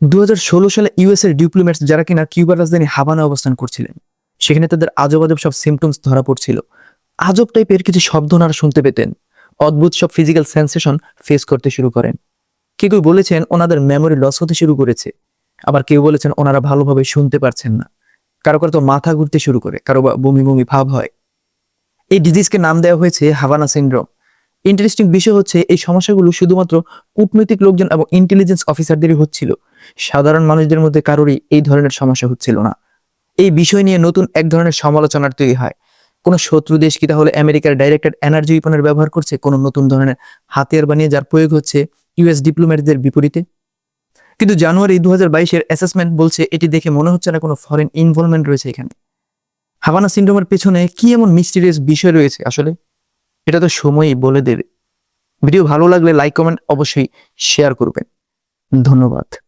দু হাজার ষোলো সালে ইউএস এর ডিপ্লোম্যাটস যারা কিনা কিউবার রাজধানী হাবানা অবস্থান করছিলেন, সেখানে তাদের আজব আজব সব সিমটমস ধরা পড়ছিল। আজব টাইপের কিছু শব্দ ওনারা শুনতে পেতেন। অদ্ভুত সব ফিজিক্যাল সেন্সেশন ফেস করতে শুরু করেন। কেউ কেউ বলেছেন ওনাদের মেমোরি লস হতে শুরু করেছে। আবার কেউ বলেছেন ওনারা ভালোভাবে শুনতে পারছেন না। কারও কারও তো মাথা ঘুরতে শুরু করে, কারও বা বমি বমি ভাব হয়। এই ডিজিজকে নাম দেওয়া হয়েছে হাভানা সিন্ড্রোম ইন্টারেস্টিং বিষয় হচ্ছে এই সমস্যাগুলো শুধুমাত্র কূটনৈতিক লোকজন এবং ইন্টেলিজেন্স অফিসারদেরই হচ্ছিল। সাধারণ মানুষদের মধ্যে কারোরই এই ধরনের সমস্যা হচ্ছিল না। এই বিষয় নিয়ে নতুন এক ধরনের সমালোচনার তৈরি হয়। কোনো শত্রু দেশ কি তাহলে আমেরিকার ডাইরেক্টেড এনার্জি উইপনের ব্যবহার করছে? কোনো নতুন ধরনের হাতিয়ার বানিয়ে যার প্রয়োগ হচ্ছে ইউএস ডিপ্লোম্যাটদের বিপরীতে? কিন্তু জানুয়ারি দু হাজার বাইশের অ্যাসেসমেন্ট বলছে এটি দেখে মনে হচ্ছে না কোনো ফরেন ইনভলভমেন্ট রয়েছে এখানে। হাভানা সিন্ড্রোমের পেছনে কি এমন মিস্টিরিয়াস বিষয় রয়েছে আসলে? এটা তো সময়ই বলে দেবে। ভিডিও ভালো লাগলে লাইক কমেন্ট অবশ্যই শেয়ার করবেন। ধন্যবাদ।